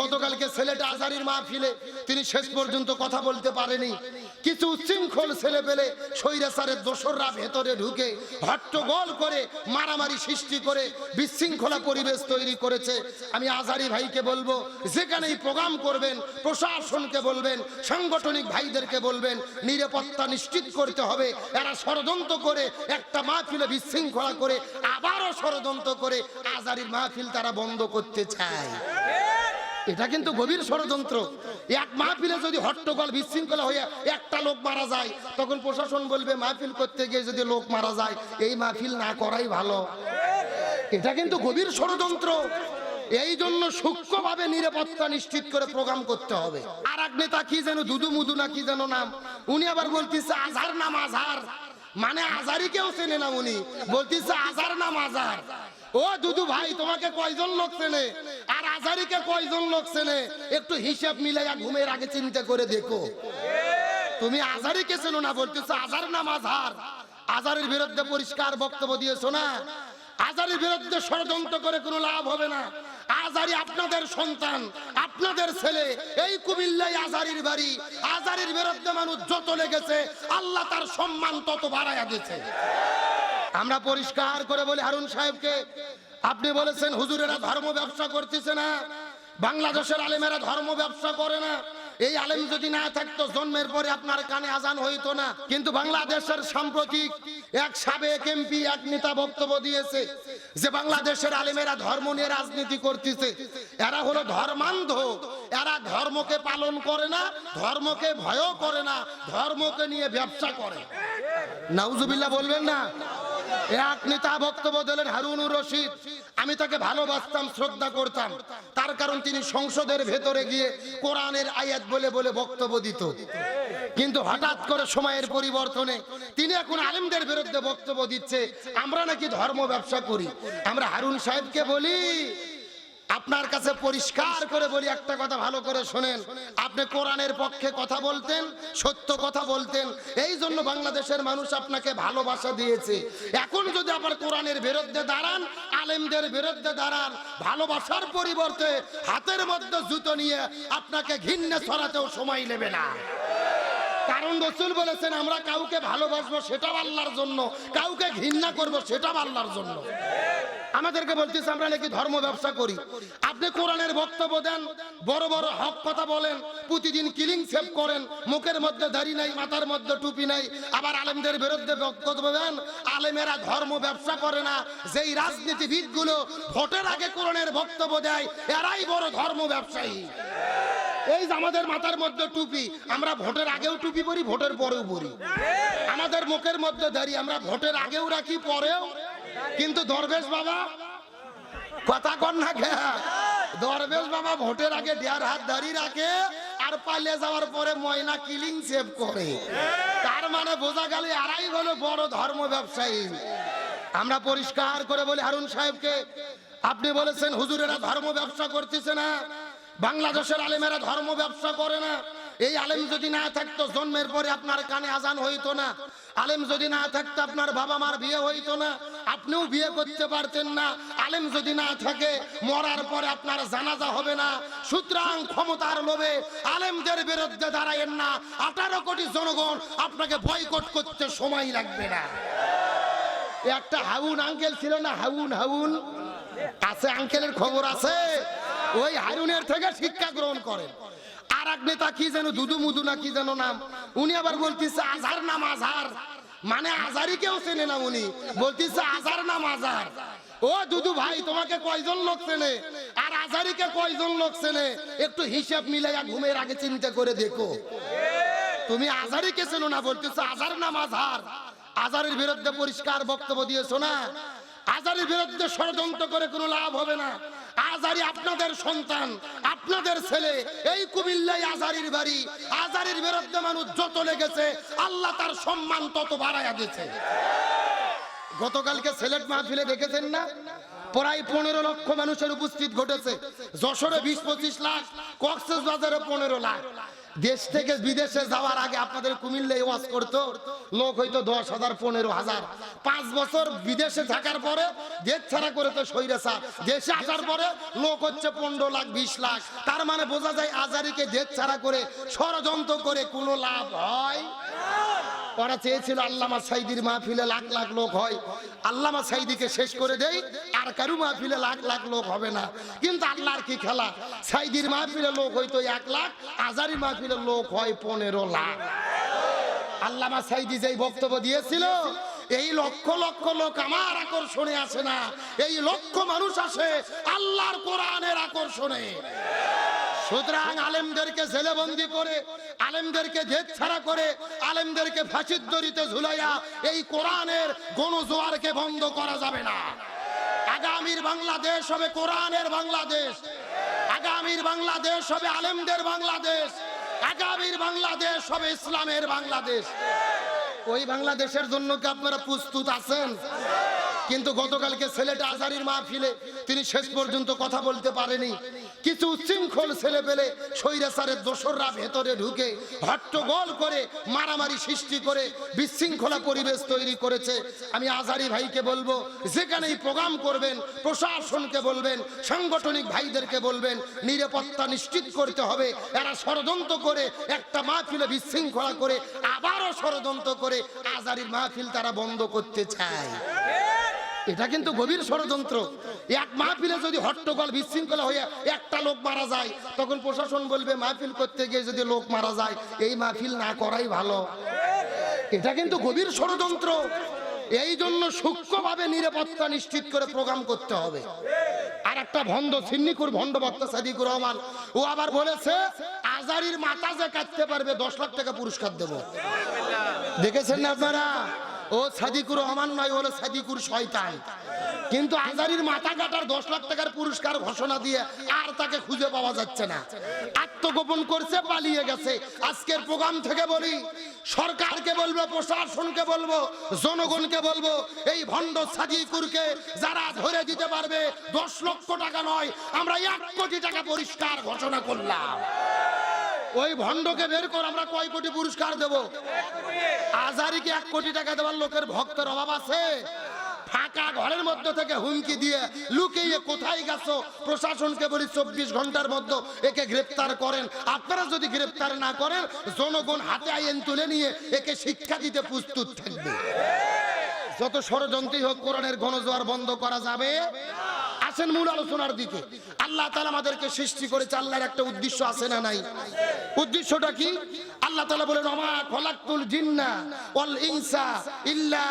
গতকালকে ছেলেটা আজারির মাহফিলে তিনি শেষ পর্যন্ত কথা বলতে পারেনি। কিছু উচ্ছৃঙ্খল ছেলে পেলে স্বৈরাচারের দোসররা ভেতরে ঢুকে হট্টগোল করে, মারামারি সৃষ্টি করে, বিশৃঙ্খলা পরিবেশ তৈরি করেছে। আমি আজারি ভাইকে বলব, যেখানেই প্রোগ্রাম করবেন, প্রশাসনকে বলবেন, সাংগঠনিক ভাইদেরকে বলবেন, নিরাপত্তা নিশ্চিত করতে হবে। এরা ষড়যন্ত্র করে একটা মাহফিলে বিশৃঙ্খলা করে, আবারও ষড়যন্ত্র করে আজারির মাহফিল তারা বন্ধ করতে চায়। এটা কিন্তু গভীর ষড়যন্ত্র। এক মাহফিলে যদি হট্টগোল বিশৃঙ্খলা হয়ে একটা লোক মারা যায়, তখন প্রশাসন বলবে, মাহফিল করতে গিয়ে যদি লোক মারা যায়, এই মাহফিল না করাই ভালো। এটা কিন্তু গভীর ষড়যন্ত্র। এই জন্য সূক্ষ্মভাবে নিরাপত্তা নিশ্চিত করে প্রোগ্রাম করতে হবে। আর এক নেতা কি যেন দুদু মুদু না কি যেন নাম, উনি আবার বলতেছে, আজহার নাম আজহার। মানে আজারি কেউ চেনে না উনি। বলতেছে, আজহার নাম আজহার। ও দুদু ভাই, তোমাকে কয়জন লোক চেনে? আজারিকে কয়জন লোক চেনে? একটু হিসাব মিলাইয়া ঘুমের আগে চিন্তা করে দেখো। তুমি আজারিকে চেনো না বলতেছো আজার নাম আজহার আজারের বিরুদ্ধে পরিষ্কার বক্তব্য দিয়েছ না? আজারের বিরুদ্ধে ষড়যন্ত্র করে কোনো লাভ হবে না। আজারি আপনাদের সন্তান, আপনাদের ছেলে, এই কুমিল্লাই আজারির বাড়ি। আজারির বিরুদ্ধে মানুষ যত লেগেছে, আল্লাহ তার সম্মান তত বাড়াইয়া দিয়েছে। আমরা পরিষ্কার করে বলি হারুন সাহেবকে আপনি বলেছেন, হুজুরেরা ধর্ম ব্যবসা করতেছে না। বাংলাদেশের আলেমেরা ধর্ম ব্যবসা করে না। এই আলেম যদি না থাকতো, জন্মের পরে আপনার কানে আজান হইতো না। কিন্তু বাংলাদেশের সাম্প্রতিক এক সাবেক এমপি, এক নেতা বক্তব্য দিয়েছে যে, বাংলাদেশের আলেমেরা ধর্ম নিয়ে রাজনীতি করতেছে। এরা হলো ধর্মান্ধ। এরা ধর্মকে পালন করে না, ধর্মকে ভয়ও করে না, ধর্মকে নিয়ে ব্যবসা করে। নাউজুবিল্লাহ বলবেন না? এক নেতা বক্তব্য দিলেন হারুনুর রশিদ। আমি তাকে ভালোবাসতাম, শ্রদ্ধা করতাম। তার কারণ তিনি সংসদের ভেতরে গিয়ে কোরআনের আয়াত বলে বলে বক্তব্য দিত। কিন্তু হঠাৎ করে সময়ের পরিবর্তনে তিনি এখন আলিমদের বিরুদ্ধে বক্তব্য দিচ্ছে। আমরা নাকি ধর্ম ব্যবসা করি। আমরা হারুন সাহেবকে বলি আপনার কাছে পরিষ্কার করে বলি একটা কথা ভালো করে শোনেন। আপনি কোরআনের পক্ষে কথা বলতেন, সত্য কথা বলতেন, এই জন্য বাংলাদেশের মানুষ আপনাকে ভালোবাসা দিয়েছে। এখন যদি আবার কোরআনের বিরুদ্ধে দাঁড়ান, আলেমদের বিরুদ্ধে দাঁড়ান, ভালোবাসার পরিবর্তে হাতের মধ্যে জুতো নিয়ে আপনাকে ঘিন্নে ছড়াতেও সময় নেবে না। কারণ রসুল বলেছেন, আমরা কাউকে ভালোবাসবো সেটাও আল্লাহর জন্য, কাউকে ঘৃণা করব সেটাও আল্লাহর জন্য। আমাদেরকে বলতেছে, আমরা নাকি ধর্ম ব্যবসা করি। আপনি কোরআনের বক্তব্য দেন, বড় বড় হক কথা বলেন, প্রতিদিন কিলিং সেভ করেন, মুখের মধ্যে দাড়ি নাই, মাথার মধ্যে টুপি নাই, আবার আলেমদের বিরুদ্ধে বক্তব্য দেন, আলেমেরা ধর্ম ব্যবসা করে না, যেই রাজনীতিবিদগুলো ভোটের আগে কোরআনের বক্তব্য দেয়, এরাই বড় ধর্ম ব্যবসায়ী। এই যে আমাদের মাথার মধ্যে টুপি, আমরা ভোটের আগেও টুপি পরি, ভোটের পরেও পরি। আমাদের মুখের মধ্যে দাঁড়িয়ে আমরা ভোটের আগেও রাখি, পরেও। কিন্তু দরবেশ বাবা, কথা কন না দরবেশ বাবা ভোটের আগে দেড় হাত দাঁড়িয়ে রাখে, আর পালিয়ে যাওয়ার পরে ময়না কিলিং সেভ করে। তার মানে বোঝা গেল এরাই হলো বড় ধর্ম ব্যবসায়ী। আমরা পরিষ্কার করে বলি, হারুন সাহেবকে, আপনি বলেছেন, হুজুরেরা ধর্ম ব্যবসা করতেছে না। বাংলাদেশের আলেমেরা ধর্ম ব্যবসা করে না। এই আলেম যদি না থাকতো, জন্মের পরে আপনার কানে আজান হইতো না। আলেম যদি না থাকতো, আপনার বাবা মার বিয়ে হইতো না। আপনিও বিয়ে করতে পারতেন না। আলেম যদি না থাকে, মরার পরে আপনার জানাজা হবে না। সুতরাং ক্ষমতার লোভে আলেমদের বিরুদ্ধে দাঁড়ায়েন না। আঠারো কোটি জনগণ আপনাকে বয়কট করতে সময় লাগবে না। একটা হাউন আঙ্কেল ছিল না? হাউন হাউন? আছে, আঙ্কেলের খবর আছে? ওই হারুনের থেকে শিক্ষা গ্রহণ করেন। আর এক নেতা কি যেন দুদু মুদু না কি যেন নাম? উনি আবার বলতেছে, আজহার নাম আজহার। মানে আজারি কেউ চেনে না উনি। বলতেছে, আজহার নাম আজহার। ও দুদু ভাই, তোমাকে কয়জন লোক চেনে? আর আজারিকে কয়জন লোক চেনে? একটু হিসাব মিলাইয়া ঘুমের আগে চিন্তা করে দেখো। তুমি আজারিকে চেনো না? বলতেছো আজার নাম আজহার। আজারের বিরুদ্ধে পরিষ্কার বক্তব্য দিয়েছ না? আজারের বিরুদ্ধে ষড়যন্ত্র করে কোনো লাভ হবে না। আজারি আপনাদের সন্তান, আপনাদের ছেলে, এই কুমিল্লাই আজারির বাড়ি। আজারির বিরুদ্ধে মানুষ যত লেগেছে, আল্লাহ তার সম্মান তত বাড়াইয়া দিয়েছে। গতকালকে সিলেট মাহফিলে দেখেছেন না? প্রায় পনেরো লক্ষ মানুষের উপস্থিত ঘটেছে। যশোরে বিশ পঁচিশ লাখ কক্সেস বাজারে পনেরো লাখ। দেশ থেকে বিদেশে যাওয়ার আগে আপনাদের কুমিল্লায় ওয়াজ করতো, লোক হয়তো দশ হাজার, পনেরো হাজার। পাঁচ বছর বিদেশে থাকার পরে দেশ ছাড়া করে তো সৈরাসা দেশে আসার পরে লোক হচ্ছে পনেরো লাখ, বিশ লাখ। তার মানে বোঝা যায় আজারিকে দেশ ছাড়া করে ষড়যন্ত্র করে কোনো লাভ হয়? ওরা চেয়েছিল আল্লামা সাইদির মাহফিলে লাখ লাখ লোক হয়। আল্লামা সাইদিকে শেষ করে দেই, আর কারু মাহফিলে লাখ লাখ লোক হবে না। কিন্তু আল্লাহর কি খেলা? সাইদির মাহফিলে লোক হয়তো এক লাখ, আজারি মাহফিলে লোক হয় পনেরো লাখ। আল্লামা সাইদি যেই বক্তব্য দিয়েছিল, এই লক্ষ লক্ষ লোক আমার আকর্ষণে আসে না। এই লক্ষ মানুষ আসে আল্লাহর কোরআনের আকর্ষণে। সুতরাং আলেমদেরকে জেলেবন্দি করে, আলেমদেরকে জেদ ছাড়া করে, আলেমদেরকে ফাঁসির দড়িতে ঝুলাইয়া এই কোরআনের গণজোয়ারকে বন্ধ করা যাবে না। আগামীর বাংলাদেশ হবে কোরআনের বাংলাদেশ। আগামীর বাংলাদেশ হবে আলেমদের বাংলাদেশ। আগামীর বাংলাদেশ হবে ইসলামের বাংলাদেশ। ওই বাংলাদেশের জন্য কি আপনারা প্রস্তুত আছেন? কিন্তু গতকালকে ছেলেটা আজারির মাহফিলে তিনি শেষ পর্যন্ত কথা বলতে পারেনি। কিছু উচ্ছৃঙ্খল ছেলে পেলে স্বৈরাচারের দোসররা ভেতরে ঢুকে হট্টগোল করে, মারামারি সৃষ্টি করে, বিশৃঙ্খলা পরিবেশ তৈরি করেছে। আমি আজারি ভাইকে বলব, যেখানেই প্রোগ্রাম করবেন, প্রশাসনকে বলবেন, সাংগঠনিক ভাইদেরকে বলবেন, নিরাপত্তা নিশ্চিত করতে হবে। এরা ষড়যন্ত্র করে একটা মাহফিলে বিশৃঙ্খলা করে, আবারও ষড়যন্ত্র করে আজারির মাহফিল তারা বন্ধ করতে চায়। এটা কিন্তু গভীর ষড়যন্ত্র। এক মাহফিলে যদি হট্টগোল বিশৃঙ্খলা হয়ে একটা লোক মারা যায়, তখন প্রশাসন বলবে, মাহফিল করতে গিয়ে যদি লোক মারা যায়, এই মাহফিল না করাই ভালো। এটা কিন্তু গভীর ষড়যন্ত্র। এই জন্য সূক্ষ্মভাবে নিরাপত্তা নিশ্চিত করে প্রোগ্রাম করতে হবে। আর একটা ভণ্ড, সিন্নিকুর ভণ্ড বক্তা সাদিকুর রহমান, ও আবার বলেছে, আজারির মাথা যে কাটতে পারবে, দশ লাখ টাকা পুরস্কার দেব। দেখেছেন না আপনারা? ও সাদিকুর রহমান নয় হলো সাদিকুর শয়তান। কিন্তু আজারির মাথা কাটার দশ লাখ টাকার পুরস্কার ঘোষণা দিয়ে আর তাকে খুঁজে পাওয়া যাচ্ছে না। আত্মগোপন করছে, পালিয়ে গেছে। আজকের প্রোগ্রাম থেকে বলি, সরকারকে বলব, প্রশাসনকে বলব, জনগণকে বলব, এই ভণ্ড সাদিকুরকে যারা ধরে দিতে পারবে, দশ লক্ষ টাকা নয়, আমরা এক কোটি টাকা পরিষ্কার ঘোষণা করলাম। ওই ভণ্ডকে বের কর, আমরা কয় কোটি পুরস্কার দেব? আজারিকে এক কোটি টাকা দেওয়ার লোকের ভক্তের অভাব আছে। ফাঁকা ঘরের মধ্যে থেকে হুমকি দিয়ে লুকিয়ে কোথায় গেছো? প্রশাসনকে বলি চব্বিশ ঘণ্টার মধ্যে একে গ্রেপ্তার করেন। আপনারা যদি গ্রেপ্তার না করেন, জনগণ হাতে আইন তুলে নিয়ে একে শিক্ষা দিতে প্রস্তুত থাকবে। যত ষড়যন্ত্রী হোক, কোরআনের গণজোয়ার বন্ধ করা যাবে। আসেন মূল আলোচনার দিকে। আল্লাহ তালা আমাদেরকে সৃষ্টি করেছে, আল্লাহর একটা উদ্দেশ্য আছে না নাই? উদ্দেশ্যটা কি? আল্লাহ তালা বলেন আমা খলাকুল জিন্না ওয়াল ইনসা ইল্লা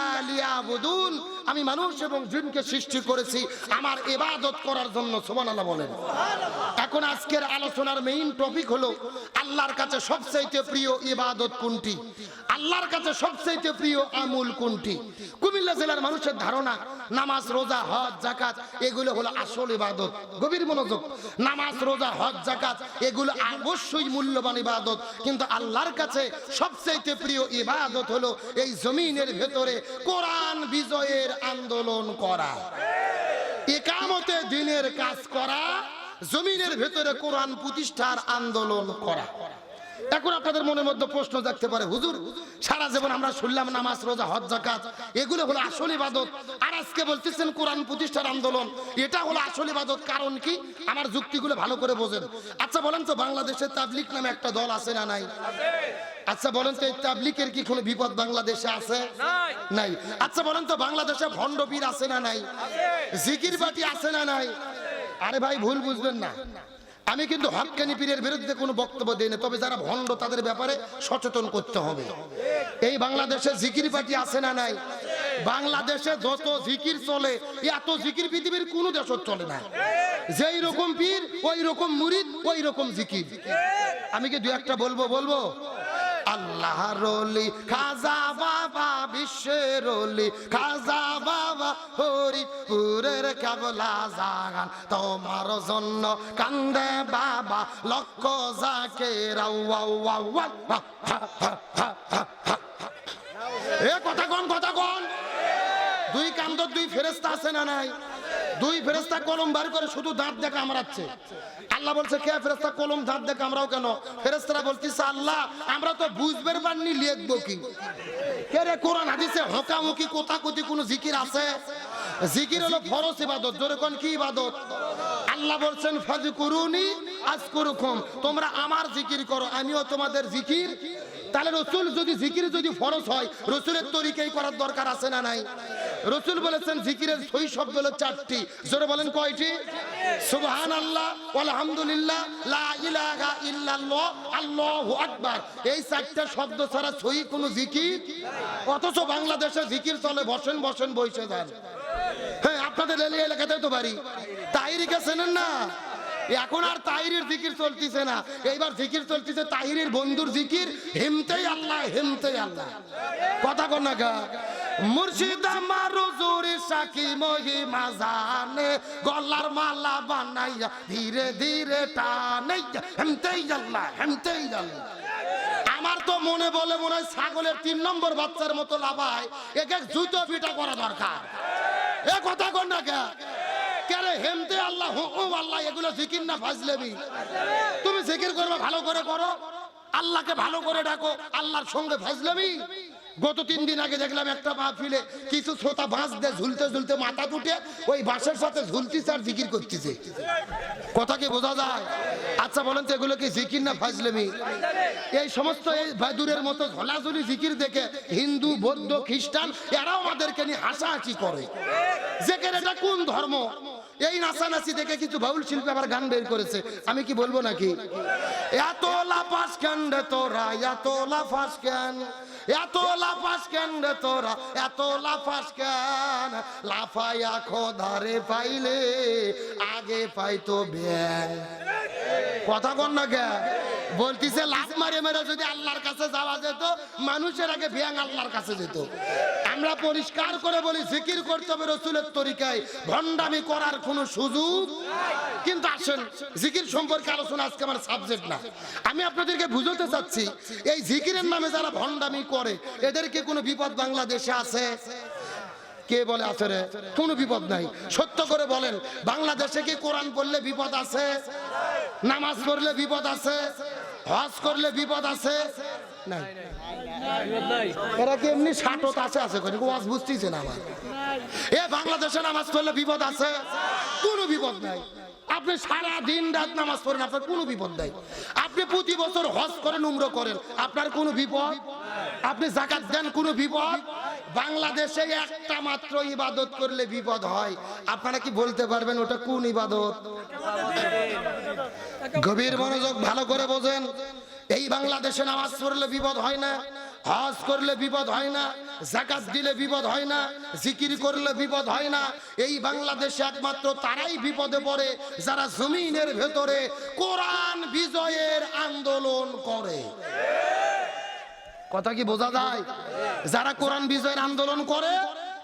আমি মানুষ এবং জিনকে সৃষ্টি করেছি, আমার এবাদত করার জন্য, সুবহানাল্লাহ বলেন। এখন আজকের আলোচনার মেইন টপিক হলো, আল্লাহর কাছে সবচাইতে প্রিয় ইবাদত কোনটি? আল্লাহর কাছে সবচাইতে প্রিয় আমুল কোনটি? কুমিল্লা জেলার মানুষের ধারণা, নামাজ, রোজা, হজ জাকাত এগুলো হলো আসল ইবাদত। গভীর মনোযোগ। নামাজ, রোজা, হজ জাকাত এগুলো অবশ্যই মূল্যবান ইবাদত। কিন্তু আল্লাহর কাছে সবচাইতে প্রিয় ইবাদত হলো এই জমিনের ভেতরে কোরআন বিজয়ের আন্দোলন করা। একামতে দিনের কাজ করা, জমিনের ভেতরে কোরআন প্রতিষ্ঠার আন্দোলন করা। এখন আপনাদের মনের মধ্যে প্রশ্ন জাগতে পারে, হুজুর, সারা জীবন আমরা শুনলাম নামাজ, রোজা, হজ জাকাত এগুলো হলো আসল ইবাদত। আর আজকে বলতেছেন কোরআন প্রতিষ্ঠার আন্দোলন, এটা হলো আসল ইবাদত, কারণ কি? আমার যুক্তিগুলো ভালো করে বোঝেন। আচ্ছা বলেন তো, বাংলাদেশে তাবলিক নামে একটা দল আছে না নাই? আচ্ছা বলেন তো, এই তাবলিকের কি কোনো বিপদ বাংলাদেশে আছে? নাই। আচ্ছা বলেন তো, বাংলাদেশে ভণ্ড পীর আছে না নাই? জিকির বাটি আছে না নাই? আরে ভাই, ভুল বুঝবেন না। আমি কিন্তু হকানি পীরের বিরুদ্ধে কোনো বক্তব্য দিই না, তবে যারা ভণ্ড তাদের ব্যাপারে সচেতন করতে হবে। এই বাংলাদেশে জিকির পার্টি আছে না নাই? বাংলাদেশে যত জিকির চলে, এত জিকির পৃথিবীর কোনো দেশত চলে না। যেই রকম পীর, ওই রকম মুরিদ, ওই রকম জিকির। আমি কি দু একটা বলব বলব? আল্লাহ রলি খাজা বাবা, বিশ্বের রলি খাজা বাবা, হরিপুরের কেবলা জাগান। তোমার জন্য কান্দে বাবা, লক্ষ যাকে এ কথা কন কথা কন? দুই কান্দর দুই ফেরেস্তা আছে না নাই? দুই ফেরেস্তা কলম বার করে শুধু দাঁত দেখে আমরাচ্ছে। আল্লাহ বলছে, কে ফেরেস্তা কলম দাঁত দেখে আমরাও কেন? ফেরেস্তারা বলতেছে, আল্লাহ, আমরা তো বুঝবের পারনি লিখব কি? কে রে কোনো জিকির আছে? জিকির ইবাদত কি ইবাদত? আল্লাহ বলছেন করুনি আজ করুকুম তোমরা আমার জিকির করো, আমিও তোমাদের জিকির তাহলে রসুল যদি জিকির যদি ফরজ হয়, রসুলের তরিকেই করার দরকার আছে না নাই? রসুল বলেছেন জিকিরের সই শব্দ হলো চারটি। জোরে বলেন কয়টি? সুবহান আল্লাহ আলহামদুলিল্লাহ লা ইলাহা ইল্লাল্লাহ, আল্লাহু আকবার। এই চারটা শব্দ ছাড়া সই কোনো জিকির? অথচ বাংলাদেশে জিকির চলে, বসেন বসেন, বসে যান। হ্যাঁ আপনাদের এলাকাতে তো বাড়ি তাইরিকে চেনেন না এখন আর তাহিরের জিকির চলতেছে না। এইবার জিকির চলতেছে তাহিরের বন্ধুর জিকির, হেমতেই আল্লাহ হেমতেই আল্লাহ। কথা কর না মুর্শিদ আমার হুজুরি সাকি মহিমা জানে, গলার মালা বানাইয়া ধীরে ধীরে টানে হেমতেই আল্লাহ হেমতেই আল্লাহ। আমার তো মনে বলে মনে হয় ছাগলের তিন নম্বর বাচ্চার মতো লাভায় এক এক জুতো পিটা করা দরকার। এ কথা কর না কে কেন হেমতে আল্লাহ হুকুম আল্লাহ, এগুলো জিকির না ফাজলেবি তুমি জিকির করবে, ভালো করে করো। আল্লাহকে ভালো করে ডাকো, আল্লাহর সঙ্গে ফাজলেবি গত তিন দিন আগে দেখলাম একটা মাহফিলে কিছু শ্রোতা বাঁশ দিয়ে ঝুলতে ঝুলতে মাথা টুটে ওই বাঁশের সাথে ঝুলতিছে আর জিকির করতেছে। কথা কি বোঝা যায়? আচ্ছা বলেন তো এগুলো কি জিকির না ফাজলেমি? এই সমস্ত এই বাদুরের মতো ঝোলাঝুলি জিকির দেখে হিন্দু, বৌদ্ধ, খ্রিস্টান, এরাও আমাদেরকে নিয়ে হাসাহাসি করে। জেকের এটা কোন ধর্ম? এই নাচানাচি দেখে কিছু বাউল শিল্পী আবার গান বের করেছে। আমি কি বলব নাকি? এত লাফাস কেন তোরা? এত লাফাস কেন? এত লাফাস কেন তোরা? এত লাফাস কেন? লাফাইয়া খোদারে পাইলে, আগে পাইতো ব্যাং কথা কন না কে? বলতিছে, লাফ মারে মেরে যদি আল্লাহর কাছে যাওয়া যেত, মানুষের আগে ব্যাং আল্লাহর কাছে যেত। আমরা পরিষ্কার করে বলি জিকির করতে হবে রসুলের তরিকায়। ভণ্ডামি করার কোনো সুযোগ? কিন্তু আসেন, জিকির সম্পর্কে আলোচনা আজকে আমার সাবজেক্ট না। আমি আপনাদেরকে বুঝতে চাচ্ছি, এই জিকিরের নামে যারা ভণ্ডামি করে এদেরকে কোনো বিপদ বাংলাদেশে আছে? কে বলে আছে রে? কোনো বিপদ নাই। সত্য করে বলেন, বাংলাদেশে কি কোরআন পড়লে বিপদ আছে? নামাজ পড়লে বিপদ আছে? হজ করলে বিপদ আছে? নাই। এরা কি এমনি ষাটত আছে আছে করে ওয়াজ বুঝতেছে না আমার? এ বাংলাদেশে নামাজ পড়লে বিপদ আছে? কোনো বিপদ নাই। আপনি সারা দিন রাত নামাজ পড়েন, আপনার কোনো বিপদ নাই। আপনি প্রতি বছর হজ করেন, উমরো করেন, আপনার কোনো বিপদ? আপনি জাকাত দেন, কোনো বিপদ? বাংলাদেশে একটা মাত্র ইবাদত করলে বিপদ হয়। আপনারা কি বলতে পারবেন ওটা কোন ইবাদত? গভীর মনোযোগ ভালো করে বোঝেন। এই বাংলাদেশে নামাজ পড়লে বিপদ হয় না। হজ করলে বিপদ হয় না জাকাত দিলে বিপদ হয় না, জিকির করলে বিপদ হয় না। এই বাংলাদেশে একমাত্র তারাই বিপদে পড়ে, যারা জমিনের ভেতরে কোরআন বিজয়ের আন্দোলন করে। কথা কি বোঝা যায়? যারা কোরআন বিজয়ের আন্দোলন করে,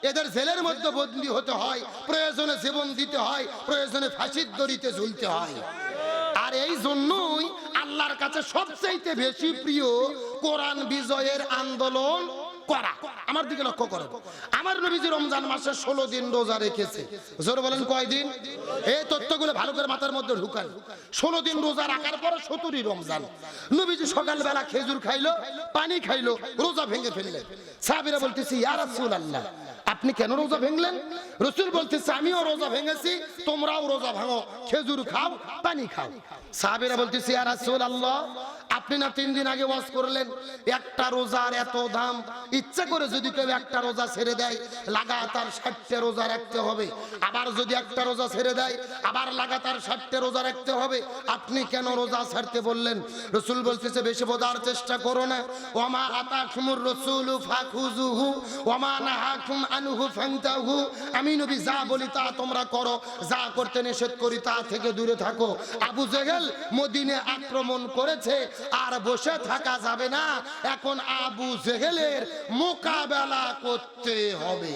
এদের জেলের মধ্যে বদলি হতে হয়, প্রয়োজনে জীবন দিতে হয়, প্রয়োজনে ফাঁসির দড়িতে ঝুলতে হয়। আর এই জন্যই আল্লাহর কাছে সবচাইতে বেশি প্রিয় কোরআন বিজয়ের আন্দোলন করা। আমার দিকে লক্ষ্য করেন। আমার নবীজি রমজান মাসে ষোলো দিন রোজা রেখেছে। জোর বলেন কয়দিন এই তথ্যগুলো ভালো করে মাথার মধ্যে ঢুকান। ষোলো দিন রোজা রাখার পরে সতুরি রমজান। নবীজি সকালবেলা খেজুর খাইলো, পানি খাইলো, রোজা ভেঙে ফেললেন। সাহাবিরা বলতেছি, ইয়া রাসূলুল্লাহ আপনি কেন রোজা ভেঙলেন? রসুল বলতেছে, আমিও রোজা ভেঙেছি, তোমরাও রোজা ভাঙো। খেজুর খাও, পানি খাও। সাহাবিরা বলতেছি আর রাসূল আল্লাহ আপনি না তিন দিন আগে ওয়াজ করলেন, একটা রোজার এত দাম। ইচ্ছা করে যদি কেউ একটা রোজা ছেড়ে দেয়, লাগাতার ষাটটা রোজা রাখতে হবে। আবার যদি একটা রোজা ছেড়ে দেয়, আবার লাগাতার ষাটটা রোজা রাখতে হবে। আপনি কেন রোজা ছাড়তে বললেন? রসুল বলতেছে, বেশি বোধার চেষ্টা করো না। ওমা আতাকুমুর রসুল ফাখুজুহু ওমা নাহাকুম আনহু ফান্তাহু। আমি নবী যা বলি তা তোমরা করো, যা করতে নিষেধ করি তা থেকে দূরে থাকো। আবু জেহেল মদিনে আক্রমণ করেছে আর বসে থাকা যাবে না। এখন আবু জেহেলের মোকাবেলা করতে হবে।